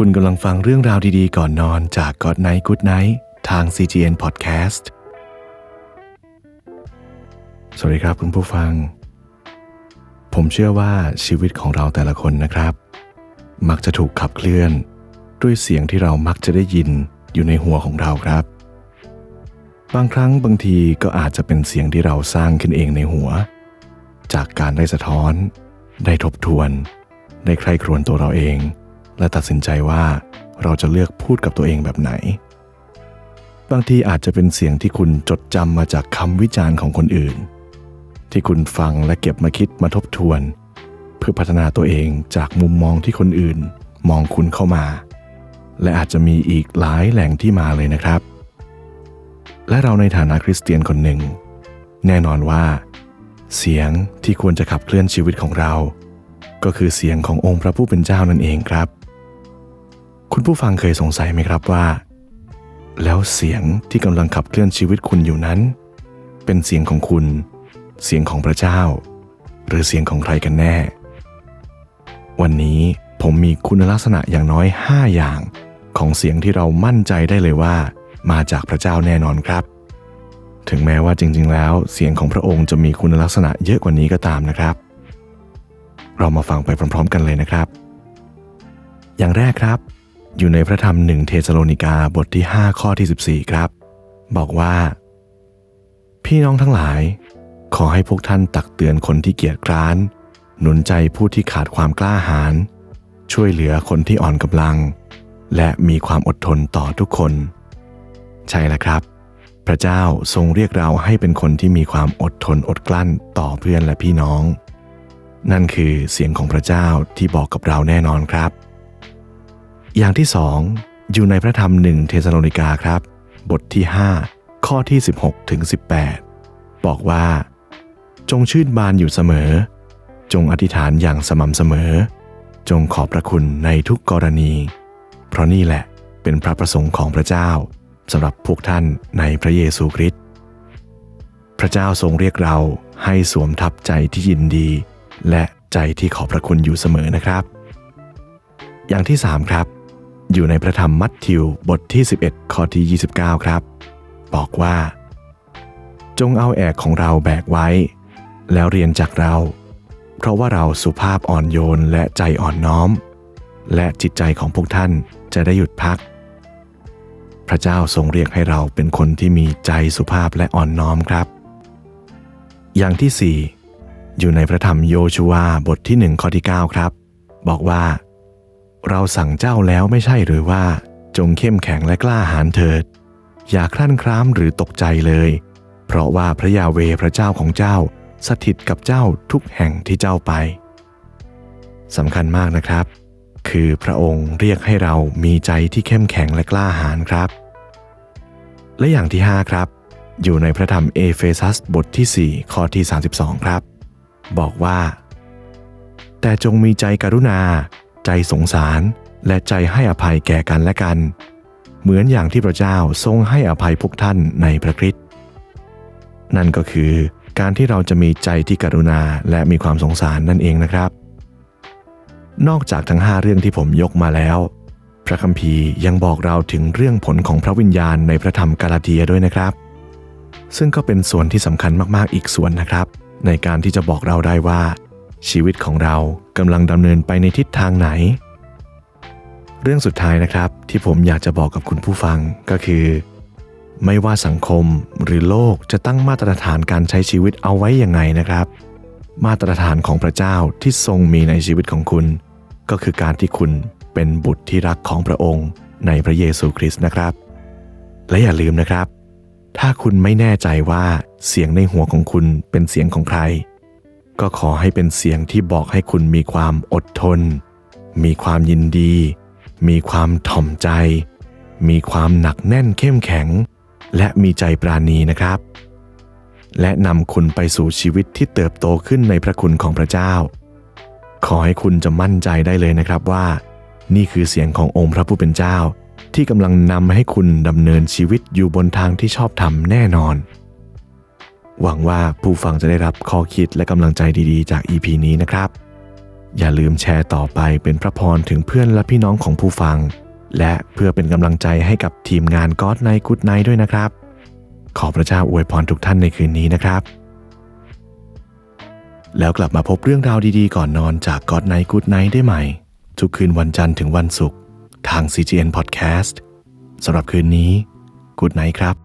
คุณกำลังฟังเรื่องราวดีๆ ก่อนนอนจาก God Night Good Night ทาง CGN Podcast สวัสดีครับคุณผู้ฟัง ผมเชื่อว่าชีวิตของเราแต่ละคนนะครับ มักจะถูกขับเคลื่อน ด้วยเสียงที่เรามักจะได้ยินอยู่ในหัวของเราครับ บางครั้งบางทีก็อาจจะเป็นเสียงที่เราสร้างขึ้นเองในหัว จากการได้สะท้อน ได้ทบทวน ได้ใคร่ครวญตัวเราเอง และตัดสินใจว่าเราจะเลือกพูดกับตัวเองแบบไหน บางทีอาจจะเป็นเสียงที่คุณจดจำมาจากคำวิจารณ์ของคนอื่น ที่คุณฟังและเก็บมาคิดมาทบทวน เพื่อพัฒนาตัวเองจากมุมมองที่คนอื่น มองคุณเข้ามา และอาจจะมีอีกหลายแหล่งที่มาเลยนะครับ และเราในฐานะคริสเตียนคนหนึ่ง แน่นอนว่า เสียงที่ควรจะขับเคลื่อนชีวิตของเรา ก็คือเสียงขององค์พระผู้เป็นเจ้านั่นเองครับ คุณผู้ฟังเคยสงสัยไหมครับว่า แล้วเสียงที่กำลังขับเคลื่อนชีวิตคุณอยู่นั้น เป็นเสียงของคุณ เสียงของพระเจ้า หรือเสียงของใครกันแน่ วันนี้ผมมีคุณลักษณะอย่างน้อย 5 อย่าง ของเสียงที่เรามั่นใจได้เลยว่า มาจากพระเจ้าแน่นอนครับ ถึงแม้ว่าจริงๆ แล้วเสียงของพระองค์จะมีคุณลักษณะเยอะกว่านี้ก็ตามนะครับ เรามาฟังไปพร้อม ๆ กันเลยนะครับ อย่างแรกครับ อยู่ในพระธรรมหนึ่งเทสโลนิกาบทที่ 5 ข้อที่ 14 ครับ บอกว่า พี่น้องทั้งหลาย ขอให้พวกท่านตักเตือนคนที่เกียจคร้าน หนุนใจผู้ที่ขาดความกล้าหาญช่วยเหลือคนที่อ่อนกำลัง และมีความอดทนต่อทุกคน ใช่แล้วครับ พระเจ้าทรงเรียกเราให้เป็นคนที่มีความอดทนอดกลั้นต่อเพื่อนและพี่น้อง นั่นคือเสียงของพระเจ้าที่บอกกับเราแน่นอนครับ อย่างที่สองอยู่ในพระธรรมหนึ่งเทสโลนิกาครับ บทที่ 5 ข้อที่ 16ถึง18 บอกว่า จงชื่นบานอยู่เสมอ จงอธิษฐานอย่างสม่ำเสมอ จงขอบพระคุณในทุกกรณี เพราะนี่แหละเป็นพระประสงค์ของพระเจ้าสำหรับพวกท่านในพระเยซูคริสต์พระเจ้าทรงเรียกเราให้สวมทับใจที่ยินดี และใจที่ขอบพระคุณอยู่เสมอนะครับ อย่างที่ 3 ครับ อยู่ในพระธรรมมัทธิวบทที่ 11 ข้อที่ 29 ครับ บอกว่า จงเอาแอกของเราแบกไว้ แล้วเรียนจากเรา เพราะว่าเราสุภาพอ่อนโยนและใจอ่อนน้อม และจิตใจของพวกท่านจะได้หยุดพัก พระเจ้าทรงเรียกให้เราเป็นคนที่มีใจสุภาพและอ่อนน้อมครับ อย่างที่ 4 อยู่ในพระธรรมโยชูวาบทที่1ข้อที่ 9 ครับ บอกว่า เราสั่งเจ้าแล้วไม่ใช่หรือว่า จงเข้มแข็งและกล้าหาญเถิด อย่าคลั่นคร้ามหรือตกใจเลย เพราะว่าพระยาเวพระเจ้าของเจ้า สถิตกับเจ้าทุกแห่งที่เจ้าไปสำคัญมากนะครับ คือพระองค์เรียกให้เรามีใจที่เข้มแข็งและกล้าหาญครับ และอย่างที่ 5 ครับ อยู่ในพระธรรมเอเฟซัสบทที่ 4 ข้อที่ 32 ครับ บอกว่า แต่จงมีใจกรุณา ใจสงสารและใจให้อภัยแก่กันและกัน เหมือนอย่างที่พระเจ้าทรงให้อภัยพวกท่านในพระคริสต์นั่นก็คือการที่เราจะมีใจที่กรุณาและมีความสงสารนั่นเองนะครับ นอกจากทั้ง 5 เรื่องที่ผมยกมาแล้ว พระคัมภีร์ยังบอกเราถึงเรื่องผลของพระวิญญาณในพระธรรมกาลาเทียด้วยนะครับ ซึ่งก็เป็นส่วนที่สำคัญมากๆอีกส่วนนะครับ ในการที่จะบอกเราได้ว่า ชีวิตของเรากำลังดำเนินไปในทิศทางไหน เรื่องสุดท้ายนะครับที่ผมอยากจะบอกกับคุณผู้ฟังก็คือ ไม่ว่าสังคมหรือโลกจะตั้งมาตรฐานการใช้ชีวิตเอาไว้ยังไงนะครับ มาตรฐานของพระเจ้าที่ทรงมีในชีวิตของคุณ ก็คือการที่คุณเป็นบุตรที่รักของพระองค์ ในพระเยซูคริสต์นะครับ และอย่าลืมนะครับ ถ้าคุณไม่แน่ใจว่าเสียงในหัวของคุณเป็นเสียงของใคร ก็ขอให้เป็นเสียงที่บอกให้คุณมีความอดทน มีความยินดี มีความถ่อมใจ มีความหนักแน่นเข้มแข็ง และมีใจปราณีนะครับ และนำคุณไปสู่ชีวิตที่เติบโตขึ้นในพระคุณของพระเจ้า ขอให้คุณจะมั่นใจได้เลยนะครับว่า นี่คือเสียงขององค์พระผู้เป็นเจ้า ที่กำลังนำให้คุณดำเนินชีวิตอยู่บนทางที่ชอบธรรมแน่นอน หวังว่าผู้ฟังจะได้รับข้อคิดและกำลังใจดีๆ จาก EP นี้นะครับ อย่าลืมแชร์ต่อไปเป็นพระพรถึงเพื่อนและพี่น้องของผู้ฟัง และเพื่อเป็นกำลังใจให้กับทีมงานก็อดไนกูดไนด้วยนะครับ ขอพระเจ้าอวยพรทุกท่านในคืนนี้นะครับ แล้วกลับมาพบเรื่องราวดีๆ ก่อนนอนจากก็อดไนกูดไนได้ใหม่ ทุกคืนวันจันทร์ถึงวันศุกร์ทาง CGN Podcast สำหรับคืนนี้ Good Night ครับ